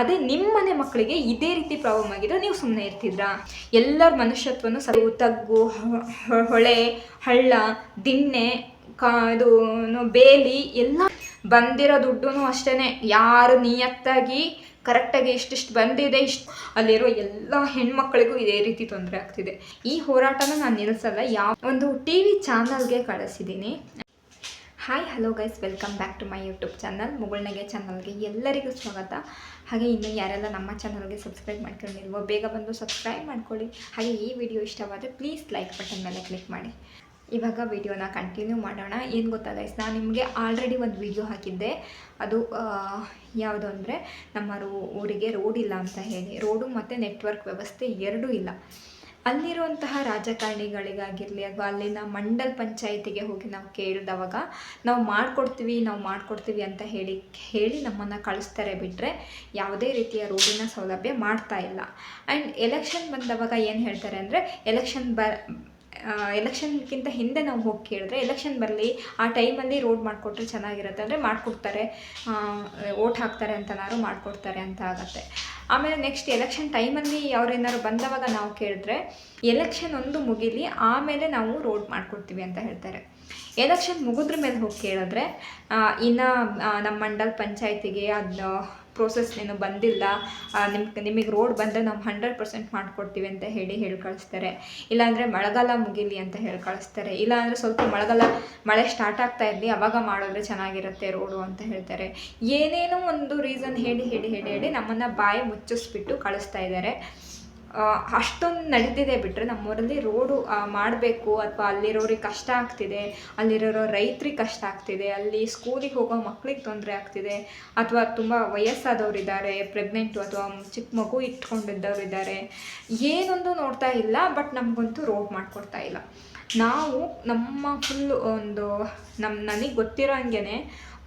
ಅದೇ ನಿಮ್ಮ ಮನೆ ಮಕ್ಕಳಿಗೆ ಇದೇ ರೀತಿ ಪ್ರಾಬ್ಲಮ್ ಆಗಿದ್ರೆ ನೀವು ಸುಮ್ಮನೆ ಇರ್ತಿದ್ರಾ? ಎಲ್ಲರ ಮನುಷ್ಯತ್ವನು ಸರಿ, ತಗ್ಗು ಹೊಳೆ, ಹಳ್ಳ, ದಿಣ್ಣೆ, ಕಾ, ಇದು ಬೇಲಿ, ಎಲ್ಲ ಬಂದಿರೋ ದುಡ್ಡು ಅಷ್ಟೇ ಯಾರು ನಿಯತ್ತಾಗಿ ಕರೆಕ್ಟಾಗಿ ಇಷ್ಟಿಷ್ಟು ಬಂದಿದೆ, ಇಷ್ಟು ಅಲ್ಲಿರೋ ಎಲ್ಲ ಹೆಣ್ಮಕ್ಳಿಗೂ ಇದೇ ರೀತಿ ತೊಂದರೆ ಆಗ್ತಿದೆ. ಈ ಹೋರಾಟನ ನಾನು ನಿಲ್ಲಿಸಲ್ಲ ಯಾವ ಒಂದು ಟಿ ವಿ ಚಾನಲ್ಗೆ ಕಳಿಸಿದ್ದೀನಿ hi hello guys welcome back to my YouTube channel ಮುಗುಳ್ನಗೆ ಚಾನಲ್ಗೆ ಎಲ್ಲರಿಗೂ ಸ್ವಾಗತ. ಹಾಗೆ ಇನ್ನು ಯಾರೆಲ್ಲ ನಮ್ಮ ಚಾನಲ್ಗೆ ಸಬ್ಸ್ಕ್ರೈಬ್ ಮಾಡ್ಕೊಂಡಿಲ್ವೋ, ಬೇಗ ಬಂದು ಸಬ್ಸ್ಕ್ರೈಬ್ ಮಾಡ್ಕೊಳ್ಳಿ. ಹಾಗೆ ಈ ವಿಡಿಯೋ ಇಷ್ಟವಾದರೆ ಪ್ಲೀಸ್ ಲೈಕ್ ಬಟನ್ ಮೇಲೆ ಕ್ಲಿಕ್ ಮಾಡಿ. ಇವಾಗ ವಿಡಿಯೋನ ಕಂಟಿನ್ಯೂ ಮಾಡೋಣ. ಏನು ಗೊತ್ತಾ ಗೈಸ್ ನಾನು ನಿಮಗೆ ಆಲ್ರೆಡಿ ಒಂದು ವಿಡಿಯೋ ಹಾಕಿದ್ದೆ. ಅದು ಯಾವುದು ಅಂದರೆ, ನಮ್ಮ ಊರಿಗೆ ರೋಡ್ ಇಲ್ಲ ಅಂತ ಹೇಳಿ. ರೋಡು ಮತ್ತು ನೆಟ್ವರ್ಕ್ ವ್ಯವಸ್ಥೆ ಎರಡೂ ಇಲ್ಲ. ಅಲ್ಲಿರುವಂತಹ ರಾಜಕಾರಣಿಗಳಿಗಾಗಿರಲಿ ಅಥವಾ ಅಲ್ಲಿನ ಮಂಡಲ್ ಪಂಚಾಯಿತಿಗೆ ಹೋಗಿ ನಾವು ಕೇಳಿದವಾಗ ನಾವು ಮಾಡಿಕೊಡ್ತೀವಿ ನಾವು ಮಾಡಿಕೊಡ್ತೀವಿ ಅಂತ ಹೇಳಿ ಹೇಳಿ ನಮ್ಮನ್ನು ಕಳಿಸ್ತಾರೆ ಬಿಟ್ಟರೆ ಯಾವುದೇ ರೀತಿಯ ರೋಡಿನ ಸೌಲಭ್ಯ ಮಾಡ್ತಾ ಇಲ್ಲ. ಆ್ಯಂಡ್ ಎಲೆಕ್ಷನ್ ಬಂದವಾಗ ಏನು ಹೇಳ್ತಾರೆ ಅಂದರೆ, ಎಲೆಕ್ಷನ್ ಬ ಎಲೆಕ್ಷನ್ಗಿಂತ ಹಿಂದೆ ನಾವು ಹೋಗಿ ಕೇಳಿದ್ರೆ ಎಲೆಕ್ಷನ್ ಬರಲಿ, ಆ ಟೈಮಲ್ಲಿ ರೋಡ್ ಮಾಡಿಕೊಟ್ರೆ ಚೆನ್ನಾಗಿರುತ್ತೆ. ಅಂದರೆ ಮಾಡಿಕೊಡ್ತಾರೆ. ಓಟ್ ಹಾಕ್ತಾರೆ ಅಂತನಾದ್ರು ಮಾಡಿಕೊಡ್ತಾರೆ ಅಂತ ಆಗುತ್ತೆ. ಆಮೇಲೆ ನೆಕ್ಸ್ಟ್ ಎಲೆಕ್ಷನ್ ಟೈಮಲ್ಲಿ ಅವ್ರೇನಾದ್ರು ಬಂದವಾಗ ನಾವು ಕೇಳಿದ್ರೆ ಎಲೆಕ್ಷನ್ ಒಂದು ಮುಗಿಲಿ, ಆಮೇಲೆ ನಾವು ರೋಡ್ ಮಾಡಿಕೊಡ್ತೀವಿ ಅಂತ ಹೇಳ್ತಾರೆ. ಎಲೆಕ್ಷನ್ ಮುಗಿದ್ರ ಮೇಲೆ ಹೋಗಿ ಕೇಳಿದ್ರೆ ಇನ್ನು ನಮ್ಮ ಮಂಡಲ್ ಪಂಚಾಯತಿಗೆ, ಅದು ಪ್ರೋಸೆಸ್ ನೀನು ಬಂದಿಲ್ಲ ನಿಮ್ಗೆ ನಿಮಗೆ ರೋಡ್ ಬಂದರೆ ನಾವು ಹಂಡ್ರೆಡ್ ಪರ್ಸೆಂಟ್ ಮಾಡಿಕೊಡ್ತೀವಿ ಅಂತ ಹೇಳಿ ಹೇಳಿ ಕಳಿಸ್ತಾರೆ ಇಲ್ಲಾಂದರೆ ಮಳೆಗಾಲ ಮುಗಿಲಿ ಅಂತ ಹೇಳಿ ಕಳಿಸ್ತಾರೆ ಇಲ್ಲಾಂದರೆ ಸ್ವಲ್ಪ ಮಳೆಗಾಲ, ಮಳೆ ಸ್ಟಾರ್ಟ್ ಆಗ್ತಾ ಇರಲಿ, ಅವಾಗ ಮಾಡಿದ್ರೆ ಚೆನ್ನಾಗಿರುತ್ತೆ ರೋಡು ಅಂತ ಹೇಳ್ತಾರೆ. ಏನೇನೋ ಒಂದು ರೀಸನ್ ಹೇಳಿ ಹೇಳಿ ಹೇಳಿ ಹೇಳಿ ನಮ್ಮನ್ನು ಬಾಯಿ ಮುಚ್ಚಿಸ್ಬಿಟ್ಟು ಕಳಿಸ್ತಾ ಇದ್ದಾರೆ. ಅಷ್ಟೊಂದು ನಡೀತಿದೆ ಬಿಟ್ಟರೆ ನಮ್ಮೂರಲ್ಲಿ ರೋಡು ಮಾಡಬೇಕು ಅಥವಾ ಅಲ್ಲಿರೋರಿಗೆ ಕಷ್ಟ ಆಗ್ತಿದೆ ಅಲ್ಲಿರೋ ರೈತ್ರಿಗೆ ಕಷ್ಟ ಆಗ್ತಿದೆ, ಅಲ್ಲಿ ಸ್ಕೂಲಿಗೆ ಹೋಗೋ ಮಕ್ಳಿಗೆ ತೊಂದರೆ ಆಗ್ತಿದೆ ಅಥವಾ ತುಂಬ ವಯಸ್ಸಾದವ್ರು ಇದ್ದಾರೆ ಪ್ರೆಗ್ನೆಂಟು ಅಥವಾ ಚಿಕ್ಕ ಮಗು ಇಟ್ಕೊಂಡಿದ್ದವ್ರು ಇದ್ದಾರೆ ಏನೊಂದು ನೋಡ್ತಾ ಇಲ್ಲ ಬಟ್ ನಮಗಂತೂ ರೋಡ್ ಮಾಡಿಕೊಡ್ತಾ ಇಲ್ಲ. ನಾವು ನಮ್ಮ ಫುಲ್ಲು ಒಂದು ನಮ್ಮ ನನಗೆ ಗೊತ್ತಿರೋ ಹಂಗೆ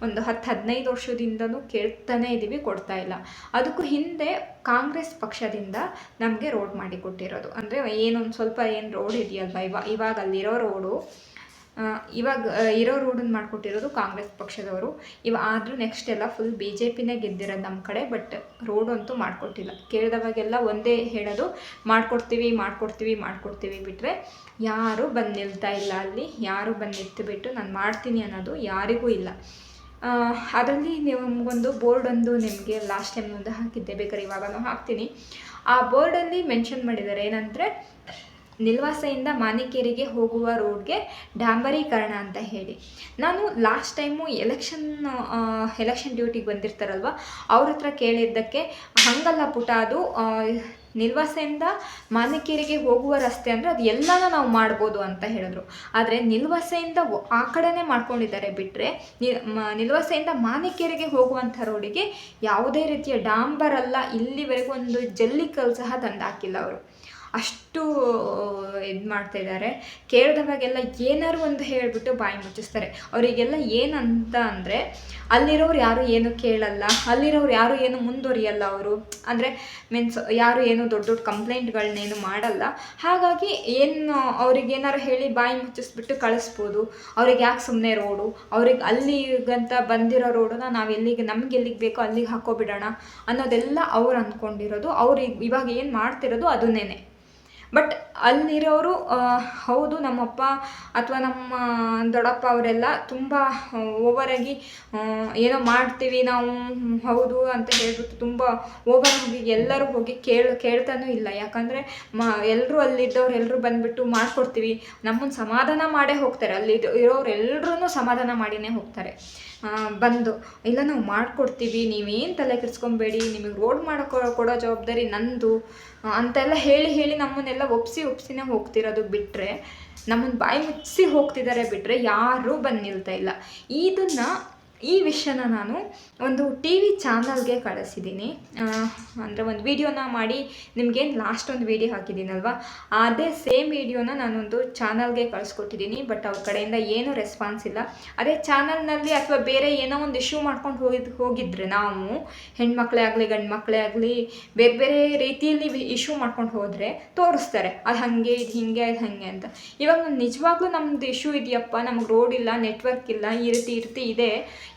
ಒಂದು ಹತ್ತು ಹದಿನೈದು ವರ್ಷದಿಂದನೂ ಕೇಳ್ತಾನೆ ಇದ್ದೀವಿ ಕೊಡ್ತಾ ಇಲ್ಲ. ಅದಕ್ಕೂ ಹಿಂದೆ ಕಾಂಗ್ರೆಸ್ ಪಕ್ಷದಿಂದ ನಮಗೆ ರೋಡ್ ಮಾಡಿ ಕೊಟ್ಟಿರೋದು. ಅಂದರೆ ಏನೊಂದು ಸ್ವಲ್ಪ ಏನು ರೋಡ್ ಇದೆಯಲ್ವ? ಇವಾಗ ಇವಾಗ ಅಲ್ಲಿರೋ ರೋಡು ಇವಾಗ ಇರೋ ರೋಡನ್ನು ಮಾಡಿಕೊಟ್ಟಿರೋದು ಕಾಂಗ್ರೆಸ್ ಪಕ್ಷದವರು. ಇವ, ಆದರೂ ನೆಕ್ಸ್ಟ್ ಎಲ್ಲ ಫುಲ್ ಬಿ ಜೆ ಪಿನೇ ಗೆದ್ದಿರೋದು ನಮ್ಮ ಕಡೆ ಬಟ್ ರೋಡ್ ಅಂತೂ ಮಾಡಿಕೊಟ್ಟಿಲ್ಲ. ಕೇಳಿದವಾಗೆಲ್ಲ ಒಂದೇ ಹೇಳೋದು, ಮಾಡಿಕೊಡ್ತೀವಿ ಮಾಡಿಕೊಡ್ತೀವಿ ಮಾಡಿಕೊಡ್ತೀವಿ ಬಿಟ್ಟರೆ ಯಾರೂ ಬಂದು ನಿಲ್ತಾ ಇಲ್ಲ ಅಲ್ಲಿ. ಯಾರೂ ಬಂದು ನಿಂತುಬಿಟ್ಟು ನಾನು ಮಾಡ್ತೀನಿ ಅನ್ನೋದು ಯಾರಿಗೂ ಇಲ್ಲ. ಅದರಲ್ಲಿ ನಿಮಗೊಂದು ಬೋರ್ಡ್ ಒಂದು ನಿಮಗೆ ಲಾಸ್ಟ್ ಟೈಮ್ ಒಂದು ಹಾಕಿದ್ದೆ. ಬೇಕಾದ್ರೆ ಇವಾಗಲೂ ಹಾಕ್ತೀನಿ. ಆ ಬೋರ್ಡಲ್ಲಿ ಮೆನ್ಷನ್ ಮಾಡಿದ್ದಾರೆ ಏನಂದರೆ, ನಿಲ್ವಾಸೆಯಿಂದ ಮಾನಿಕೇರಿಗೆ ಹೋಗುವ ರೋಡ್ಗೆ ಡಾಂಬರೀಕರಣ ಅಂತ ಹೇಳಿ. ನಾನು ಲಾಸ್ಟ್ ಟೈಮು ಎಲೆಕ್ಷನ್ ಎಲೆಕ್ಷನ್ ಡ್ಯೂಟಿಗೆ ಬಂದಿರ್ತಾರಲ್ವ, ಅವ್ರ ಹತ್ರ ಕೇಳಿದ್ದಕ್ಕೆ ಹಂಗಲ್ಲ ಪುಟ ಅದು ನಿಲ್ವಾಸೆಯಿಂದ ಮಾನಿಕೇರಿಗೆ ಹೋಗುವ ರಸ್ತೆ ಅಂದರೆ ಅದು ಎಲ್ಲನೂ ನಾವು ಮಾಡ್ಬೋದು ಅಂತ ಹೇಳಿದ್ರು. ಆದರೆ ನಿಲ್ವಾಸೆಯಿಂದ ಆ ಕಡೆನೇ ಮಾಡ್ಕೊಂಡಿದ್ದಾರೆ ಬಿಟ್ಟರೆ ನಿಲ್ವಾಸೆಯಿಂದ ಮಾನಿಕೇರಿಗೆ ಹೋಗುವಂಥ ರೋಡಿಗೆ ಯಾವುದೇ ರೀತಿಯ ಡಾಂಬರ್ ಅಲ್ಲ, ಇಲ್ಲಿವರೆಗೂ ಒಂದು ಜಲ್ಲಿಕಲ್ಲು ಸಹ ತಂದು ಹಾಕಿಲ್ಲ ಅವರು. ಅಷ್ಟು, ಇದು ಮಾಡ್ತಾ ಇದ್ದಾರೆ. ಕೇಳಿದವಾಗೆಲ್ಲ ಏನಾರು ಒಂದು ಹೇಳಿಬಿಟ್ಟು ಬಾಯಿ ಮುಚ್ಚಿಸ್ತಾರೆ. ಅವರಿಗೆಲ್ಲ ಏನಂತ ಅಂದರೆ ಅಲ್ಲಿರೋರು ಯಾರು ಏನು ಕೇಳಲ್ಲ, ಅಲ್ಲಿರೋರು ಯಾರು ಏನು ಮುಂದುವರಿಯಲ್ಲ ಅವರು. ಅಂದರೆ ಮೀನ್ಸ್ ಯಾರು ಏನು ದೊಡ್ಡ ದೊಡ್ಡ ಕಂಪ್ಲೇಂಟ್ಗಳನ್ನೇನು ಮಾಡಲ್ಲ. ಹಾಗಾಗಿ ಏನು ಅವ್ರಿಗೆ ಏನಾರು ಹೇಳಿ ಬಾಯಿ ಮುಚ್ಚಿಸ್ಬಿಟ್ಟು ಕಳಿಸ್ಬೋದು. ಅವ್ರಿಗೆ ಯಾಕೆ ಸುಮ್ಮನೆ ರೋಡು? ಅವ್ರಿಗೆ ಅಲ್ಲಿಗಂತ ಬಂದಿರೋ ರೋಡನ್ನ ನಾವು ಎಲ್ಲಿಗೆ, ನಮ್ಗೆ ಎಲ್ಲಿಗೆ ಬೇಕೋ ಅಲ್ಲಿಗೆ ಹಾಕೋಬಿಡೋಣ ಅನ್ನೋದೆಲ್ಲ ಅವ್ರು ಅಂದ್ಕೊಂಡಿರೋದು. ಅವ್ರಿಗೆ ಇವಾಗ ಏನು ಮಾಡ್ತಿರೋದು ಅದನ್ನೇ ಬಟ್ ಅಲ್ಲಿರೋರು ಹೌದು, ನಮ್ಮಪ್ಪ ಅಥವಾ ನಮ್ಮ ದೊಡ್ಡಪ್ಪ ಅವರೆಲ್ಲ ತುಂಬ ಓವರಾಗಿ ಏನೋ ಮಾಡ್ತೀವಿ ನಾವು ಹೌದು ಅಂತ ಹೇಳ್ಬಿಟ್ಟು ತುಂಬ ಓವರ್ ಹೋಗಿ ಎಲ್ಲರೂ ಹೋಗಿ ಕೇಳಿ, ಕೇಳ್ತಾನೂ ಇಲ್ಲ. ಯಾಕಂದರೆ ಮ ಎಲ್ಲರೂ ಅಲ್ಲಿದ್ದವ್ರು ಎಲ್ಲರೂ ಬಂದುಬಿಟ್ಟು ಮಾಡಿಕೊಡ್ತೀವಿ. ನಮ್ಮನ್ನು ಸಮಾಧಾನ ಮಾಡೇ ಹೋಗ್ತಾರೆ. ಅಲ್ಲಿ ಇರೋರು ಸಮಾಧಾನ ಮಾಡಿನೇ ಹೋಗ್ತಾರೆ. ಬಂದು, ಇಲ್ಲ, ನಾವು ಮಾಡಿಕೊಡ್ತೀವಿ. ನೀವೇನು ತಲೆ ಕೆಡಿಸ್ಕೊಬೇಡಿ. ನಿಮಗೆ ರೋಡ್ ಮಾಡೋ ಕೊಡೋ ಜವಾಬ್ದಾರಿ ನಂದು. ಅಂತೆಲ್ಲ ಹೇಳಿ ಹೇಳಿ ನಮ್ಮನ್ನೆಲ್ಲ ಒಪ್ಸಿ ಒಪ್ಸಿನೇ ಹೋಗ್ತಿರೋದು ಬಿಟ್ಟರೆ ನಮ್ಮನ್ನು ಬಾಯಿ ಮುಚ್ಚಿಸಿ ಹೋಗ್ತಿದ್ದಾರೆ ಬಿಟ್ಟರೆ ಯಾರೂ ಬಂದು ನಿಲ್ತಾ ಇಲ್ಲ. ಇದನ್ನು ಈ ವಿಷಯನ ನಾನು ಒಂದು ಟಿ ವಿ ಚಾನಲ್ಗೆ ಕಳಿಸಿದ್ದೀನಿ. ಅಂದರೆ ಒಂದು ವಿಡಿಯೋನ ಮಾಡಿ ನಿಮಗೇನು ಲಾಸ್ಟ್ ಒಂದು ವೀಡಿಯೋ ಹಾಕಿದ್ದೀನಲ್ವಾ? ಅದೇ ಸೇಮ್ ವಿಡಿಯೋನ ನಾನೊಂದು ಚಾನಲ್ಗೆ ಕಳಿಸ್ಕೊಟ್ಟಿದ್ದೀನಿ ಬಟ್ ಅವ್ರ ಕಡೆಯಿಂದ ಏನೂ ರೆಸ್ಪಾನ್ಸ್ ಇಲ್ಲ. ಅದೇ ಚಾನಲ್ನಲ್ಲಿ ಅಥವಾ ಬೇರೆ ಏನೋ ಒಂದು ಇಶ್ಯೂ ಮಾಡ್ಕೊಂಡು ಹೋಗಿದ್, ಹೋಗಿದ್ರೆ ನಾವು, ಹೆಣ್ಮಕ್ಳೇ ಆಗಲಿ ಗಂಡು ಮಕ್ಕಳೇ ಆಗಲಿ, ಬೇರೆ ಬೇರೆ ರೀತಿಯಲ್ಲಿ ಇಶ್ಯೂ ಮಾಡ್ಕೊಂಡು ಹೋದರೆ ತೋರಿಸ್ತಾರೆ, ಅದು ಹಾಗೆ, ಇದು ಹಿಂಗೆ, ಅದು ಹಾಗೆ ಅಂತ. ಇವಾಗ ನಿಜವಾಗ್ಲೂ ನಮ್ಮದು ಇಶ್ಯೂ ಇದೆಯಪ್ಪ, ನಮ್ಗೆ ರೋಡ್ ಇಲ್ಲ ನೆಟ್ವರ್ಕ್ ಇಲ್ಲ, ಈ ರೀತಿ ಈ ರೀತಿ ಇದೆ.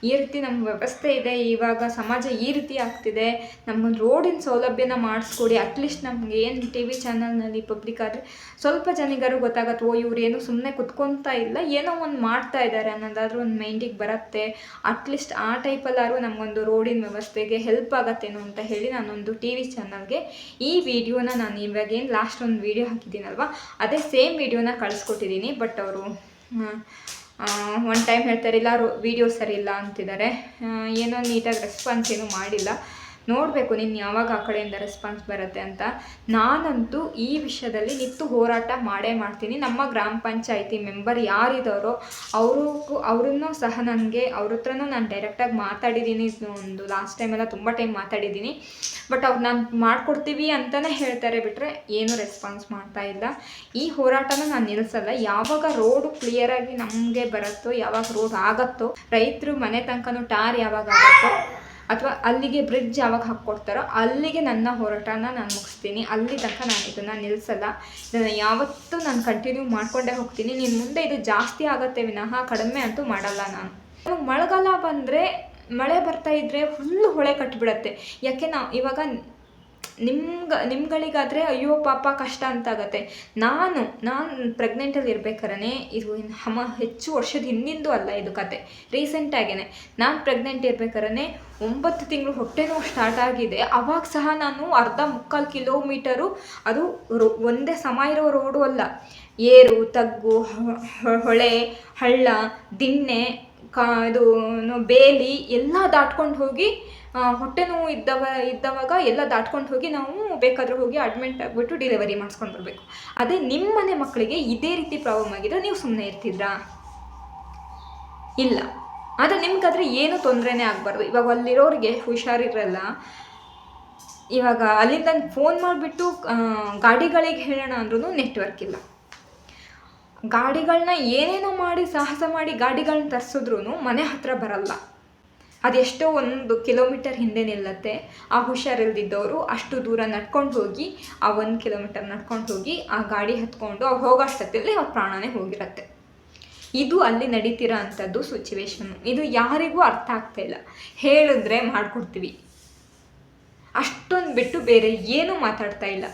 ಈ ರೀತಿ ನಮ್ಮ ವ್ಯವಸ್ಥೆ ಇದೆ. ಇವಾಗ ಸಮಾಜ ಈ ರೀತಿ ಆಗ್ತಿದೆ. ನಮ್ಮ ರೋಡಿನ ಸೌಲಭ್ಯನ ಮಾಡಿಸ್ಕೊಡಿ. ಅಟ್ಲೀಸ್ಟ್ ನಮ್ಗೆ ಏನು ಟಿ ವಿ ಚಾನಲ್ನಲ್ಲಿ ಪಬ್ಲಿಕ್ ಆದರೆ ಸ್ವಲ್ಪ ಜನಿಗರು ಗೊತ್ತಾಗತ್ತೆ, ಓ, ಇವ್ರು ಏನು ಸುಮ್ಮನೆ ಕುತ್ಕೊತಾ ಇಲ್ಲ, ಏನೋ ಒಂದು ಮಾಡ್ತಾ ಇದ್ದಾರೆ ಅನ್ನೋದಾದ್ರೂ ಒಂದು ಮೈಂಡಿಗೆ ಬರುತ್ತೆ. ಅಟ್ಲೀಸ್ಟ್ ಆ ಟೈಪಲ್ಲಾದ್ರೂ ನಮಗೊಂದು ರೋಡಿನ ವ್ಯವಸ್ಥೆಗೆ ಹೆಲ್ಪ್ ಆಗತ್ತೇನೋ ಅಂತ ಹೇಳಿ ನಾನೊಂದು ಟಿ ವಿ ಚಾನಲ್ಗೆ ಈ ವಿಡಿಯೋನ ನಾನು ಇವಾಗೇನು ಲಾಸ್ಟ್ ಒಂದು ವಿಡಿಯೋ ಹಾಕಿದ್ದೀನಲ್ವ, ಅದೇ ಸೇಮ್ ವಿಡಿಯೋನ ಕಳಿಸ್ಕೊಟ್ಟಿದ್ದೀನಿ. ಬಟ್ ಅವರು ಒನ್ ಟೈಮ್ ಹೇಳ್ತಾರಿಲ್ಲ ರೋ ವಿಡಿಯೋ ಸರಿ ಇಲ್ಲ ಅಂತಿದ್ದಾರೆ. ಏನೋ ನೀಟಾಗಿ ರೆಸ್ಪಾನ್ಸ್ ಏನೂ ಮಾಡಿಲ್ಲ. ನೋಡಬೇಕು ನೀನು ಯಾವಾಗ ಆ ಕಡೆಯಿಂದ ರೆಸ್ಪಾನ್ಸ್ ಬರುತ್ತೆ ಅಂತ. ನಾನಂತೂ ಈ ವಿಷಯದಲ್ಲಿ ನಿತ್ತು ಹೋರಾಟ ಮಾಡೇ ಮಾಡ್ತೀನಿ. ನಮ್ಮ ಗ್ರಾಮ ಪಂಚಾಯಿತಿ ಮೆಂಬರ್ ಯಾರಿದ್ದಾರೋ ಅವ್ರಿಗೂ ಅವ್ರನ್ನೂ ಸಹ ನನಗೆ, ಅವ್ರ ಹತ್ರನೂ ನಾನು ಡೈರೆಕ್ಟಾಗಿ ಮಾತಾಡಿದ್ದೀನಿ ಒಂದು ಲಾಸ್ಟ್ ಟೈಮೆಲ್ಲ ತುಂಬ ಟೈಮ್ ಮಾತಾಡಿದ್ದೀನಿ ಬಟ್ ಅವ್ರು ನಾನು ಮಾಡಿಕೊಡ್ತೀವಿ ಅಂತಲೇ ಹೇಳ್ತಾರೆ ಬಿಟ್ಟರೆ ಏನೂ ರೆಸ್ಪಾನ್ಸ್ ಮಾಡ್ತಾ ಇಲ್ಲ. ಈ ಹೋರಾಟನ ನಾನು ನಿಲ್ಲಿಸಲ್ಲ ಯಾವಾಗ ರೋಡು ಕ್ಲಿಯರಾಗಿ ನಮಗೆ ಬರುತ್ತೋ, ಯಾವಾಗ ರೋಡ್ ಆಗತ್ತೋ, ರೈತರು ಮನೆ ತನಕನೂ ಟಾರ್ ಯಾವಾಗ ಆಗುತ್ತೋ ಅಥವಾ ಅಲ್ಲಿಗೆ ಬ್ರಿಡ್ಜ್ ಯಾವಾಗ ಹಾಕ್ಕೊಡ್ತಾರೋ ಅಲ್ಲಿಗೆ ನನ್ನ ಹೋರಾಟನ ನಾನು ಮುಗಿಸ್ತೀನಿ. ಅಲ್ಲಿ ತನಕ ನಾನು ಇದನ್ನು ನಿಲ್ಲಿಸಲ್ಲ ಇದನ್ನು ಯಾವತ್ತೂ ನಾನು ಕಂಟಿನ್ಯೂ ಮಾಡಿಕೊಂಡೇ ಹೋಗ್ತೀನಿ. ನೀನು ಮುಂದೆ ಇದು ಜಾಸ್ತಿ ಆಗತ್ತೆ ವಿನಃ ಕಡಿಮೆ ಅಂತೂ ಮಾಡಲ್ಲ ನಾನು. ಮಳೆಗಾಲ ಬಂದರೆ ಮಳೆ ಬರ್ತಾ ಇದ್ದರೆ ಫುಲ್ಲು ಹೊಳೆ ಕಟ್ಟಿಬಿಡತ್ತೆ ಯಾಕೆ ನಾವು ಇವಾಗ ನಿಮ್ಗೆ, ನಿಮ್ಗಳಿಗಾದರೆ ಅಯ್ಯೋ ಪಾಪ ಕಷ್ಟ ಅಂತಾಗತ್ತೆ. ನಾನು ನಾನು ಪ್ರೆಗ್ನೆಂಟಲ್ಲಿ ಇರ್ಬೇಕಾರೆ ಇದು ಹಮ, ಹೆಚ್ಚು ವರ್ಷದ ಹಿಂದಿಂದು ಅಲ್ಲ ಇದು ಕತೆ. ರೀಸೆಂಟಾಗೇ ನಾನು ಪ್ರೆಗ್ನೆಂಟ್ ಇರ್ಬೇಕಾರೆ ಒಂಬತ್ತು ತಿಂಗಳು ಹೊಟ್ಟೆ ನೋವು ಸ್ಟಾರ್ಟ್ ಆಗಿದೆ. ಅವಾಗ ಸಹ ನಾನು ಅರ್ಧ ಮುಕ್ಕಾಲು ಕಿಲೋಮೀಟರು ಅದು ರೋ, ಒಂದೇ ಸಮ ಇರೋ ರೋಡು ಅಲ್ಲ. ಏರು, ತಗ್ಗು ಹೊಳೆ, ಹಳ್ಳ, ದಿಣ್ಣೆ, ಕಾ, ಇದು ಬೇಲಿ ಎಲ್ಲ ದಾಟ್ಕೊಂಡು ಹೋಗಿ ಹೊಟ್ಟೆ ನೋವು ಇದ್ದವ, ಇದ್ದವಾಗ ಎಲ್ಲ ದಾಟ್ಕೊಂಡು ಹೋಗಿ ನಾವು ಬೇಕಾದರೂ ಹೋಗಿ ಅಡ್ಮಿಂಟ್ ಆಗಿಬಿಟ್ಟು ಡೆಲಿವರಿ ಮಾಡಿಸ್ಕೊಂಡು ಬರಬೇಕು. ಅದೇ ನಿಮ್ಮ ಮನೆ ಮಕ್ಕಳಿಗೆ ಇದೇ ರೀತಿ ಪ್ರಾಬ್ಲಮ್ ಆಗಿದ್ರೆ ನೀವು ಸುಮ್ಮನೆ ಇರ್ತಿದ್ರಾ? ಇಲ್ಲ. ಆದರೆ ನಿಮ್ಗಾದರೆ ಏನೂ ತೊಂದರೆನೇ ಆಗಬಾರ್ದು. ಇವಾಗ ಅಲ್ಲಿರೋರಿಗೆ ಹುಷಾರಿರಲ್ಲ. ಇವಾಗ ಅಲ್ಲಿಂದ ಫೋನ್ ಮಾಡಿಬಿಟ್ಟು ಗಾಡಿಗಳಿಗೆ ಹೇಳೋಣ ಅಂದ್ರೂ ನೆಟ್ವರ್ಕ್ ಇಲ್ಲ. ಗಾಡಿಗಳನ್ನ ಏನೇನೋ ಮಾಡಿ ಸಾಹಸ ಮಾಡಿ ಗಾಡಿಗಳನ್ನ ತರಿಸಿದ್ರು ಮನೆ ಹತ್ರ ಬರಲ್ಲ. ಅದೆಷ್ಟೋ ಒಂದು ಕಿಲೋಮೀಟರ್ ಹಿಂದೆ ನಿಲ್ಲತ್ತೆ. ಆ ಹುಷಾರಿಲ್ದಿದ್ದವರು ಅಷ್ಟು ದೂರ ನಡ್ಕೊಂಡು ಹೋಗಿ, ಆ ಒಂದು ಕಿಲೋಮೀಟರ್ ನಡ್ಕೊಂಡು ಹೋಗಿ ಆ ಗಾಡಿ ಹತ್ಕೊಂಡು ಅವ್ರು ಹೋಗೋಷ್ಟೊತ್ತಲ್ಲಿ ಅವ್ರ ಪ್ರಾಣನೇ ಹೋಗಿರತ್ತೆ. ಇದು ಅಲ್ಲಿ ನಡೀತಿರೋ ಅಂಥದ್ದು ಸಿಚುವೇಶನ್ನು ಇದು ಯಾರಿಗೂ ಅರ್ಥ ಆಗ್ತಾ ಇಲ್ಲ. ಹೇಳಿದ್ರೆ ಮಾಡಿಕೊಡ್ತೀವಿ. ಅಷ್ಟೊಂದು ಬಿಟ್ಟು ಬೇರೆ ಏನೂ ಮಾತಾಡ್ತಾ ಇಲ್ಲ.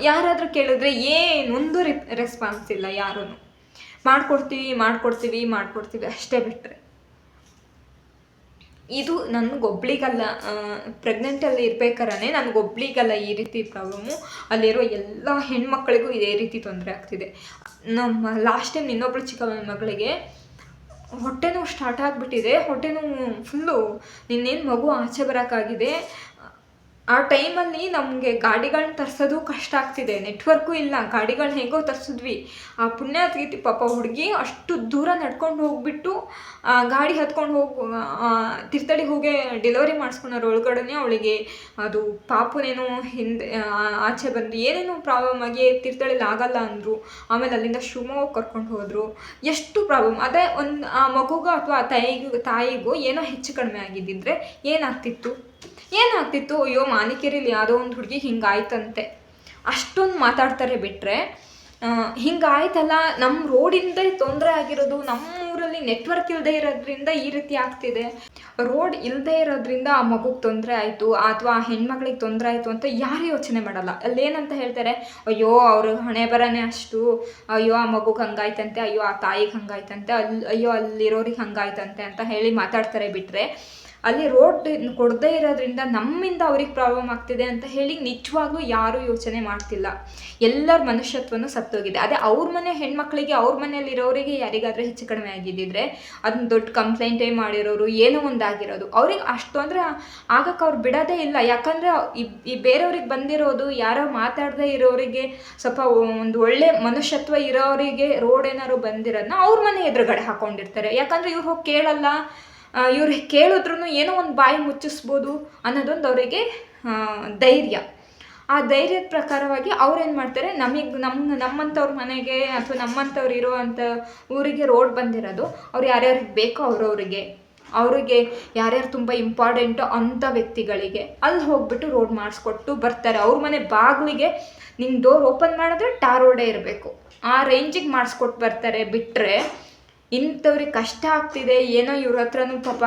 ಯಾರಾದರೂ ಕೇಳಿದ್ರೆ ಏನೊಂದು ರೆಸ್ಪಾನ್ಸ್ ಇಲ್ಲ ಯಾರೂ ಮಾಡ್ಕೊಡ್ತೀವಿ ಮಾಡ್ಕೊಡ್ತೀವಿ ಮಾಡ್ಕೊಡ್ತೀವಿ ಅಷ್ಟೇ ಬಿಟ್ಟರೆ ಇದು ನನಗೊಬ್ಳಿಗಲ್ಲ ಪ್ರೆಗ್ನೆಂಟಲ್ಲಿ ಇರ್ಬೇಕಾದ್ರೆ ನನಗೊಬ್ಳಿಗಲ್ಲ ಈ ರೀತಿ ಪ್ರಾಬ್ಲಮ್ಮು ಅಲ್ಲಿರೋ ಎಲ್ಲ ಹೆಣ್ಮಕ್ಳಿಗೂ ಇದೇ ರೀತಿ ತೊಂದರೆ ಆಗ್ತಿದೆ. ನಮ್ಮ ಲಾಸ್ಟ್ ಟೈಮ್ ಇನ್ನೊಬ್ಳು ಚಿಕ್ಕ ಮಗಳಿಗೆ ಹೊಟ್ಟೆ ನೋವು ಸ್ಟಾರ್ಟ್ ಆಗಿಬಿಟ್ಟಿದೆ. ಹೊಟ್ಟೆ ನೋವು ಫುಲ್ಲು ನಿನ್ನೇನು ಮಗು ಆಚೆ ಬರೋಕ್ಕಾಗಿದೆ. ಆ ಟೈಮಲ್ಲಿ ನಮಗೆ ಗಾಡಿಗಳನ್ನ ತರಿಸೋದು ಕಷ್ಟ ಆಗ್ತಿದೆ. ನೆಟ್ವರ್ಕು ಇಲ್ಲ. ಗಾಡಿಗಳನ್ನ ಹೇಗೋ ತರಿಸಿದ್ವಿ. ಆ ಪುಣ್ಯಾತ್ಗೀತಿ ಪಾಪ ಹುಡುಗಿ ಅಷ್ಟು ದೂರ ನಡ್ಕೊಂಡು ಹೋಗ್ಬಿಟ್ಟು ಗಾಡಿ ಹತ್ಕೊಂಡು ಹೋಗಿ ತಿರ್ತಡಿ ಹೋಗಿ ಡೆಲಿವರಿ ಮಾಡಿಸ್ಕೊಳೋರು ಒಳಗಡೆ ಅವಳಿಗೆ ಅದು ಪಾಪುನೇನೋ ಹಿಂದೆ ಆಚೆ ಬಂದು ಏನೇನೋ ಪ್ರಾಬ್ಲಮ್ ಆಗಿ ತೀರ್ಥಳ್ಳಿಲಿ ಆಗಲ್ಲ ಅಂದರು. ಆಮೇಲೆ ಅಲ್ಲಿಂದ ಶಿವಮೊಗ್ಗ ಕರ್ಕೊಂಡು ಹೋದರು. ಎಷ್ಟು ಪ್ರಾಬ್ಲಮ್. ಅದೇ ಒಂದು, ಆ ಮಗುಗೂ ಅಥವಾ ಆ ತಾಯಿಗೂ ತಾಯಿಗೂ ಏನೋ ಹೆಚ್ಚು ಕಡಿಮೆ ಆಗಿದ್ದಿದ್ರೆ ಏನಾಗ್ತಿತ್ತು? ಏನಾಗ್ತಿತ್ತು? ಅಯ್ಯೋ ಮಾನಿಕೇರಿಲಿ ಯಾವುದೋ ಒಂದು ಹುಡುಗಿ ಹಿಂಗಾಯ್ತಂತೆ. ಅಷ್ಟೊಂದು ಮಾತಾಡ್ತಾರೆ ಬಿಟ್ಟರೆ ಹಿಂಗಾಯ್ತಲ್ಲ ನಮ್ಮ ರೋಡಿಂದ ತೊಂದರೆ ಆಗಿರೋದು ನಮ್ಮ ಊರಲ್ಲಿ ನೆಟ್ವರ್ಕ್ ಇಲ್ಲದೆ ಇರೋದ್ರಿಂದ ಈ ರೀತಿ ಆಗ್ತಿದೆ. ರೋಡ್ ಇಲ್ಲದೆ ಇರೋದ್ರಿಂದ ಆ ಮಗುಗೆ ತೊಂದರೆ ಆಯಿತು, ಅಥವಾ ಆ ಹೆಣ್ಮಗಳಿಗೆ ತೊಂದರೆ ಆಯಿತು ಅಂತ ಯಾರು ಯೋಚನೆ ಮಾಡಲ್ಲ. ಅಲ್ಲೇನಂತ ಹೇಳ್ತಾರೆ? ಅಯ್ಯೋ, ಅವ್ರ ಹಣೆ ಬರನೇ ಅಷ್ಟು. ಅಯ್ಯೋ, ಆ ಮಗುಗೆ ಹಂಗಾಯ್ತಂತೆ. ಅಯ್ಯೋ, ಆ ತಾಯಿಗೆ ಹಂಗಾಯ್ತಂತೆ. ಅಲ್ಲಿ ಅಯ್ಯೋ, ಅಲ್ಲಿರೋರಿಗೆ ಹಂಗಾಯ್ತಂತೆ ಅಂತ ಹೇಳಿ ಮಾತಾಡ್ತಾರೆ ಬಿಟ್ಟರೆ ಅಲ್ಲಿ ರೋಡ್ ಕೊಡದೇ ಇರೋದ್ರಿಂದ ನಮ್ಮಿಂದ ಅವ್ರಿಗೆ ಪ್ರಾಬ್ಲಮ್ ಆಗ್ತಿದೆ ಅಂತ ಹೇಳಿ ನಿಜವಾಗ್ಲೂ ಯಾರೂ ಯೋಚನೆ ಮಾಡ್ತಿಲ್ಲ. ಎಲ್ಲರ ಮನುಷ್ಯತ್ವನೂ ಸತ್ತೋಗಿದೆ. ಅದೇ ಅವ್ರ ಮನೆ ಹೆಣ್ಮಕ್ಳಿಗೆ ಅವ್ರ ಮನೆಯಲ್ಲಿರೋರಿಗೆ ಯಾರಿಗಾದ್ರೂ ಹೆಚ್ಚು ಕಡಿಮೆ ಆಗಿದ್ದಿದ್ರೆ ಅದನ್ನ ದೊಡ್ಡ ಕಂಪ್ಲೇಂಟೇ ಮಾಡಿರೋರು, ಏನೋ ಒಂದಾಗಿರೋದು. ಅವ್ರಿಗೆ ಅಷ್ಟು ಅಂದರೆ ಆಗಕ್ಕೆ ಅವ್ರು ಬಿಡೋದೇ ಇಲ್ಲ. ಯಾಕಂದರೆ ಈ ಬೇರೆಯವ್ರಿಗೆ ಬಂದಿರೋದು, ಯಾರೋ ಮಾತಾಡದೇ ಇರೋರಿಗೆ ಸ್ವಲ್ಪ ಒಂದು ಒಳ್ಳೆ ಮನುಷ್ಯತ್ವ ಇರೋರಿಗೆ ರೋಡ್ ಏನಾದ್ರು ಬಂದಿರೋದನ್ನ ಅವ್ರ ಮನೆ ಎದುರುಗಡೆ ಹಾಕೊಂಡಿರ್ತಾರೆ. ಯಾಕಂದರೆ ಇವ್ರು ಹೋಗಿ ಕೇಳಲ್ಲ ಇವ್ರು ಕೇಳಿದ್ರು ಏನೋ ಒಂದು ಬಾಯಿ ಮುಚ್ಚಿಸ್ಬೋದು ಅನ್ನೋದೊಂದು ಅವರಿಗೆ ಧೈರ್ಯ. ಆ ಧೈರ್ಯದ ಪ್ರಕಾರವಾಗಿ ಅವ್ರೇನು ಮಾಡ್ತಾರೆ, ನಮಗೆ ನಮ್ಮ ನಮ್ಮಂಥವ್ರ ಮನೆಗೆ ಅಥವಾ ನಮ್ಮಂಥವ್ರು ಇರುವಂಥ ಊರಿಗೆ ರೋಡ್ ಬಂದಿರೋದು, ಅವ್ರು ಯಾರ್ಯಾರಿಗೆ ಬೇಕೋ ಅವ್ರವ್ರಿಗೆ. ಅವರಿಗೆ ಯಾರ್ಯಾರು ತುಂಬ ಇಂಪಾರ್ಟೆಂಟು ಅಂಥ ವ್ಯಕ್ತಿಗಳಿಗೆ ಅಲ್ಲಿ ಹೋಗ್ಬಿಟ್ಟು ರೋಡ್ ಮಾಡಿಸ್ಕೊಟ್ಟು ಬರ್ತಾರೆ. ಅವ್ರ ಮನೆ ಬಾಗಿಲಿಗೆ ನಿನ್ನ ಡೋರ್ ಓಪನ್ ಮಾಡಿದ್ರೆ ಟಾರ್ ರೋಡೇ ಇರಬೇಕು. ಆ ರೇಂಜಿಗೆ ಮಾಡಿಸ್ಕೊಟ್ಟು ಬರ್ತಾರೆ ಬಿಟ್ಟರೆ ಇಂಥವ್ರಿಗೆ ಕಷ್ಟ ಆಗ್ತಿದೆ, ಏನೋ ಇವ್ರ ಹತ್ರನೂ ಪಾಪ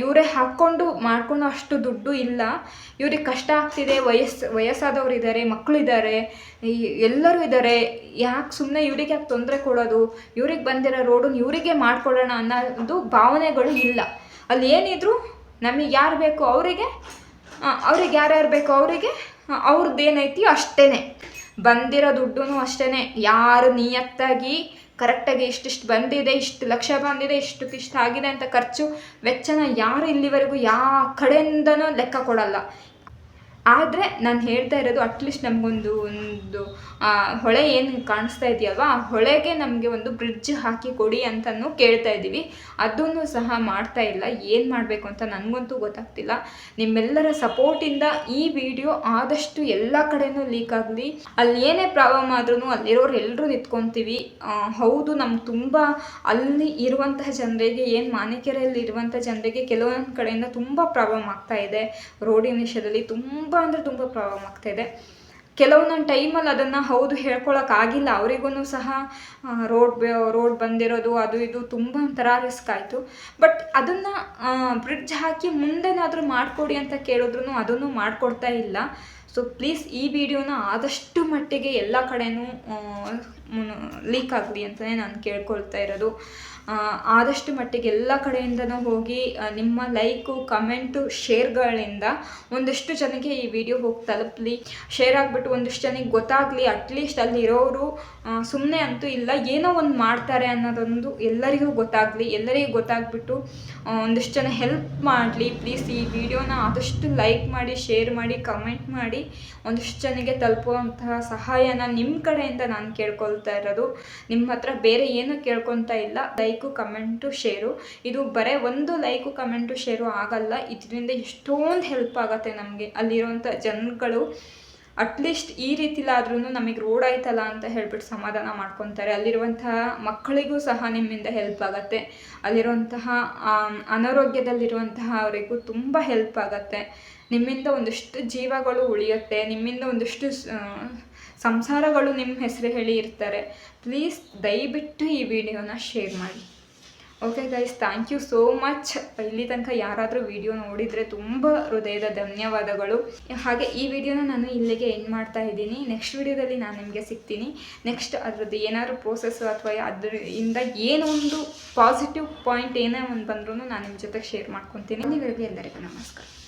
ಇವರೇ ಹಾಕ್ಕೊಂಡು ಮಾಡ್ಕೊಳೋ ಅಷ್ಟು ದುಡ್ಡು ಇಲ್ಲ. ಇವ್ರಿಗೆ ಕಷ್ಟ ಆಗ್ತಿದೆ, ವಯಸ್ಸು, ವಯಸ್ಸಾದವ್ರು ಇದ್ದಾರೆ ಮಕ್ಕಳಿದ್ದಾರೆ ಎಲ್ಲರೂ ಇದ್ದಾರೆ ಯಾಕೆ ಸುಮ್ಮನೆ ಇವ್ರಿಗೆ ಯಾಕೆ ತೊಂದರೆ ಕೊಡೋದು? ಇವ್ರಿಗೆ ಬಂದಿರೋ ರೋಡನ್ನು ಇವರಿಗೆ ಮಾಡ್ಕೊಡೋಣ ಅನ್ನೋದು ಭಾವನೆಗಳು ಇಲ್ಲ. ಅಲ್ಲಿ ಏನಿದ್ರು ನಮಗೆ ಯಾರು ಬೇಕು ಅವರಿಗೆ ಅವ್ರಿಗೆ ಯಾರ್ಯಾರು ಬೇಕು ಅವರಿಗೆ ಅವ್ರದ್ದು ಏನೈತಿ ಅಷ್ಟೇ ಬಂದಿರೋ ದುಡ್ಡು ಅಷ್ಟೇ ಯಾರು ನಿಯತ್ತಾಗಿ ಕರೆಕ್ಟಾಗಿ ಇಷ್ಟಿಷ್ಟು ಬಂದಿದೆ, ಇಷ್ಟು ಲಕ್ಷ ಬಂದಿದೆ, ಇಷ್ಟಕ್ಕೆ ಇಷ್ಟು ಆಗಿದೆ ಅಂತ ಖರ್ಚು ವೆಚ್ಚನ ಯಾರು ಇಲ್ಲಿವರೆಗೂ ಯಾವ ಕಡೆಯಿಂದನೂ ಲೆಕ್ಕ ಕೊಡಲ್ಲ. ಆದರೆ ನಾನು ಹೇಳ್ತಾ ಇರೋದು ಅಟ್ಲೀಸ್ಟ್ ನಮಗೊಂದು ಒಂದು ಹೊಳೆ ಏನು ಕಾಣಿಸ್ತಾ ಇದೆಯಲ್ವಾ, ಆ ಹೊಳೆಗೆ ನಮಗೆ ಒಂದು ಬ್ರಿಡ್ಜ್ ಹಾಕಿ ಕೊಡಿ ಅಂತಲೂ ಕೇಳ್ತಾ ಇದ್ದೀವಿ ಅದನ್ನು ಸಹ ಮಾಡ್ತಾ ಇಲ್ಲ. ಏನು ಮಾಡಬೇಕು ಅಂತ ನನಗಂತೂ ಗೊತ್ತಾಗ್ತಿಲ್ಲ. ನಿಮ್ಮೆಲ್ಲರ ಸಪೋರ್ಟಿಂದ ಈ ವಿಡಿಯೋ ಆದಷ್ಟು ಎಲ್ಲ ಕಡೆನೂ ಲೀಕ್ ಆಗಲಿ. ಅಲ್ಲಿ ಏನೇ ಪ್ರಾಬ್ಲಮ್ ಆದ್ರೂ ಅಲ್ಲಿರೋರು ಎಲ್ಲರೂ ನಿಂತ್ಕೊತೀವಿ. ಹೌದು ನಮ್ಗೆ ತುಂಬ ಅಲ್ಲಿ ಇರುವಂತಹ ಜನರಿಗೆ, ಏನು ಮಾನಿಕೆರೆಯಲ್ಲಿ ಇರುವಂಥ ಜನರಿಗೆ ಕೆಲವೊಂದು ಕಡೆಯಿಂದ ತುಂಬ ಪ್ರಾಬ್ಲಮ್ ಆಗ್ತಾ ಇದೆ. ರೋಡಿನ ವಿಷಯದಲ್ಲಿ ತುಂಬ ಅಂದರೆ ತುಂಬ ಪ್ರಾಬ್ಲಮ್ ಆಗ್ತಾ ಇದೆ. ಕೆಲವೊಂದೊಂದು ಟೈಮಲ್ಲಿ ಅದನ್ನು ಹೌದು ಹೇಳ್ಕೊಳಕ್ಕಾಗಿಲ್ಲ ಅವರಿಗೂ ಸಹ ರೋಡ್ ರೋಡ್ ಬಂದಿರೋದು, ಅದು ಇದು ತುಂಬ ಒಂಥರ ರಿಸ್ಕ್ ಆಯಿತು. ಬಟ್ ಅದನ್ನು ಬ್ರಿಡ್ಜ್ ಹಾಕಿ ಮುಂದೆನಾದರೂ ಮಾಡಿಕೊಡಿ ಅಂತ ಕೇಳಿದ್ರು ಅದನ್ನು ಮಾಡಿಕೊಡ್ತಾ ಇಲ್ಲ. ಸೊ ಪ್ಲೀಸ್ ಈ ವಿಡಿಯೋನ ಆದಷ್ಟು ಮಟ್ಟಿಗೆ ಎಲ್ಲ ಕಡೆಯೂ ಲೀಕ್ ಆಗಲಿ ಅಂತಲೇ ನಾನು ಕೇಳ್ಕೊಳ್ತಾ ಇರೋದು. ಆದಷ್ಟು ಮಟ್ಟಿಗೆ ಎಲ್ಲ ಕಡೆಯಿಂದನೂ ಹೋಗಿ ನಿಮ್ಮ ಲೈಕು, ಕಮೆಂಟು, ಶೇರ್ಗಳಿಂದ ಒಂದಷ್ಟು ಜನಕ್ಕೆ ಈ ವಿಡಿಯೋ ಹೋಗಿ ತಲುಪಲಿ. ಶೇರ್ ಆಗಿಬಿಟ್ಟು ಒಂದಷ್ಟು ಜನಕ್ಕೆ ಗೊತ್ತಾಗಲಿ ಅಟ್ಲೀಸ್ಟ್ ಅಲ್ಲಿರೋರು ಸುಮ್ಮನೆ ಅಂತೂ ಇಲ್ಲ, ಏನೋ ಒಂದು ಮಾಡ್ತಾರೆ ಅನ್ನೋದೊಂದು ಎಲ್ಲರಿಗೂ ಗೊತ್ತಾಗಲಿ, ಎಲ್ಲರಿಗೂ ಗೊತ್ತಾಗ್ಬಿಟ್ಟು ಒಂದಷ್ಟು ಒಂದಿಷ್ಟು ಜನ ಹೆಲ್ಪ್ ಮಾಡಲಿ. ಪ್ಲೀಸ್ ಈ ವಿಡಿಯೋನ ಆದಷ್ಟು ಲೈಕ್ ಮಾಡಿ ಶೇರ್ ಮಾಡಿ ಕಮೆಂಟ್ ಮಾಡಿ, ಒಂದಷ್ಟು ಜನಕ್ಕೆ ತಲುಪುವಂತಹ ಸಹಾಯನ ನಿಮ್ಮ ಕಡೆಯಿಂದ ನಾನು ಕೇಳ್ಕೊಳ್ತಾ ಇರೋದು. ನಿಮ್ಮ ಹತ್ರ ಬೇರೆ ಏನೂ ಕೇಳ್ಕೊತಾ ಇಲ್ಲ. Like comment, share. ಇದು ಬರೀ ಒಂದು ಲೈಕು, ಕಮೆಂಟು, ಶೇರು ಆಗಲ್ಲ. ಇದರಿಂದ ಎಷ್ಟೊಂದು ಹೆಲ್ಪ್ ಆಗುತ್ತೆ ನಮಗೆ. ಅಲ್ಲಿರುವಂಥ ಜನಗಳು ಅಟ್ಲೀಸ್ಟ್ ಈ ರೀತಿಲಾದ್ರೂ ನಮಗೆ ರೋಡ್ ಆಯ್ತಲ್ಲ ಅಂತ ಹೇಳ್ಬಿಟ್ಟು ಸಮಾಧಾನ ಮಾಡ್ಕೊತಾರೆ. ಅಲ್ಲಿರುವಂತಹ ಮಕ್ಕಳಿಗೂ ಸಹ ನಿಮ್ಮಿಂದ ಹೆಲ್ಪ್ ಆಗುತ್ತೆ. ಅಲ್ಲಿರುವಂತಹ ಅನಾರೋಗ್ಯದಲ್ಲಿರುವಂತಹ ಅವರಿಗೂ ತುಂಬ ಹೆಲ್ಪ್ ಆಗುತ್ತೆ. ನಿಮ್ಮಿಂದ ಒಂದಷ್ಟು ಜೀವಗಳು ಉಳಿಯುತ್ತೆ. ನಿಮ್ಮಿಂದ ಒಂದಿಷ್ಟು ಸಂಸಾರಗಳು ನಿಮ್ಮ ಹೆಸರು ಹೇಳಿ ಇರ್ತಾರೆ. ಪ್ಲೀಸ್ ದಯವಿಟ್ಟು ಈ ವಿಡಿಯೋನ ಶೇರ್ ಮಾಡಿ. Okay guys thank you so much ಇಲ್ಲಿ ತನಕ ಯಾರಾದರೂ ವಿಡಿಯೋ ನೋಡಿದರೆ ತುಂಬ ಹೃದಯದ ಧನ್ಯವಾದಗಳು. ಹಾಗೆ ಈ ವಿಡಿಯೋನ ನಾನು ಇಲ್ಲಿಗೆ ಎಂಡ್ ಮಾಡ್ತಾ ಇದ್ದೀನಿ. ನೆಕ್ಸ್ಟ್ ವಿಡಿಯೋದಲ್ಲಿ ನಾನು ನಿಮಗೆ ಸಿಗ್ತೀನಿ. ನೆಕ್ಸ್ಟ್ ಅದರದ್ದು ಏನಾದರೂ ಪ್ರೋಸೆಸ್ಸು ಅಥವಾ ಅದರಿಂದ ಏನೊಂದು ಪಾಸಿಟಿವ್ ಪಾಯಿಂಟ್ ಏನೇ ಒಂದು ಬಂದ್ರೂ ನಾನು ನಿಮ್ಮ ಜೊತೆಗೆ ಶೇರ್ ಮಾಡ್ಕೊತೀನಿ. ಎಲ್ಲರಿಗೂ ನಮಸ್ಕಾರ.